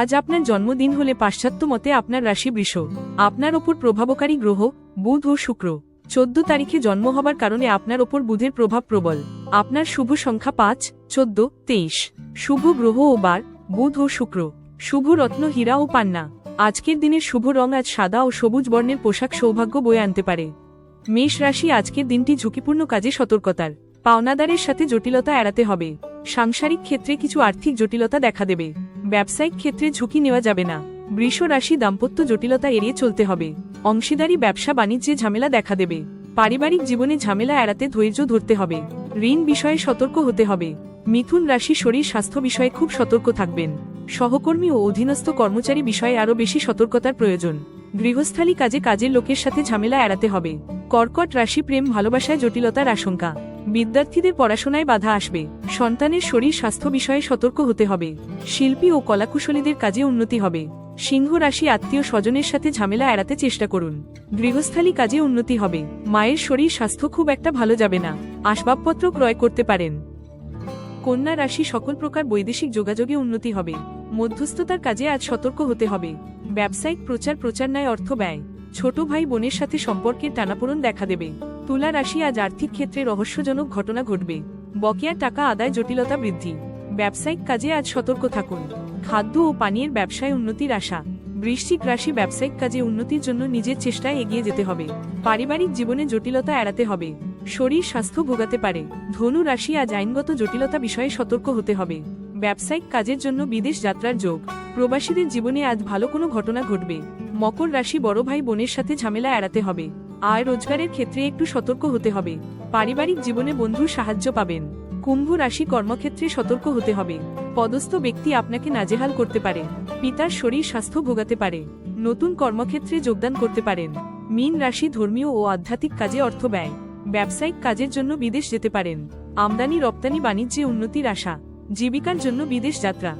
আজ আপনার জন্মদিন হলে পাশ্চাত্য মতে আপনার রাশি বৃষ। আপনার ওপর প্রভাবকারী গ্রহ, বুধ ও শুক্র। চোদ্দ তারিখে জন্ম হবার কারণে আপনার ওপর বুধের প্রভাব প্রবল। আপনার শুভ সংখ্যা পাঁচ, চোদ্দ, তেইশ। শুভ গ্রহ ও বার, বুধ ও শুক্র। শুভ রত্ন, হীরা ও পান্না। আজকের দিনের শুভ রং আজ সাদা ও সবুজ বর্ণের পোশাক সৌভাগ্য বয়ে আনতে পারে। মেষ রাশি আজকের দিনটি ঝুঁকিপূর্ণ কাজে সতর্কতার। পাওনাদারের সাথে জটিলতা এড়াতে হবে। সাংসারিক ক্ষেত্রে কিছু আর্থিক জটিলতা দেখা দেবে। ব্যবসায়িক ক্ষেত্রে ঝুঁকি নেওয়া যাবে না। বৃষ রাশি দাম্পত্য জটিলতা এড়িয়ে চলতে হবে। অংশীদারি, ব্যবসা, বাণিজ্যে ঝামেলা দেখা দেবে। পারিবারিক জীবনে ঝামেলা এড়াতে ধৈর্য ধরতে হবে। ঋণ বিষয়ে সতর্ক হতে হবে। মিথুন রাশি শরীর স্বাস্থ্য বিষয়ে খুব সতর্ক থাকবেন। সহকর্মী ও অধীনস্থ কর্মচারী বিষয়ে আরও বেশি সতর্কতার প্রয়োজন। গৃহস্থালী কাজে কাজের লোকের সাথে ঝামেলা এড়াতে হবে। কর্কট রাশি প্রেম ভালোবাসায় জটিলতার আশঙ্কা। বিদ্যার্থীদের পড়াশোনায় বাধা আসবে। সন্তানের শরীর স্বাস্থ্য বিষয়ে সতর্ক হতে হবে। শিল্পী ও কলাকুশলীদের কাজে উন্নতি হবে। সিংহ রাশি আত্মীয় স্বজনের সাথে ঝামেলা এড়াতে চেষ্টা করুন। গৃহস্থালী কাজে উন্নতি হবে। মায়ের শরীর স্বাস্থ্য খুব একটা ভালো যাবে না। আসবাবপত্র ক্রয় করতে পারেন। কন্যা রাশি সকল প্রকার বৈদেশিক যোগাযোগে উন্নতি হবে। মধ্যস্থতার কাজে আজ সতর্ক হতে হবে। ব্যবসায়িক প্রচার প্রচারণায় অর্থ ব্যয়। ছোট ভাই বোনের সাথে সম্পর্কের টানাপোড়ন দেখা দেবে। তুলা রাশি আজ আর্থিক ক্ষেত্রে রহস্যজনক ঘটনা ঘটবে। বকেয়া টাকা আদায় জটিলতা বৃদ্ধি। ব্যবসায়িক কাজে আজ সতর্ক থাকুন। খাদ্য ও পানীয়ের ব্যবসায় উন্নতির আশা। বৃশ্চিক রাশি ব্যবসায়িক কাজে উন্নতির জন্য নিজের চেষ্টায় এগিয়ে যেতে হবে। পারিবারিক জীবনে জটিলতা এড়াতে হবে। শরীর স্বাস্থ্য ভোগাতে পারে। ধনু রাশি আজ আইনগত জটিলতা বিষয়ে সতর্ক হতে হবে। ব্যবসায়িক কাজের জন্য বিদেশ যাত্রার যোগ। প্রবাসীদের জীবনে আজ ভালো কোনো ঘটনা ঘটবে। মকর রাশি বড় ভাই বোনের সাথে ঝামেলা এড়াতে হবে। আয় রোজগারের ক্ষেত্রে একটু সতর্ক হতে হবে। পারিবারিক জীবনে বন্ধুর সাহায্য পাবেন। কুম্ভ রাশি কর্মক্ষেত্রে সতর্ক হতে হবে। পদস্থ ব্যক্তি আপনাকে নাজেহাল করতে পারে। পিতার শরীর স্বাস্থ্য ভোগাতে পারে। নতুন কর্মক্ষেত্রে যোগদান করতে পারেন। মীন রাশি ধর্মীয় ও আধ্যাত্মিক কাজে অর্থ ব্যয়। ব্যবসায়িক কাজের জন্য বিদেশ যেতে পারেন। আমদানি রপ্তানি বাণিজ্যে উন্নতির আশা। জীবিকার জন্য বিদেশ যাত্রা।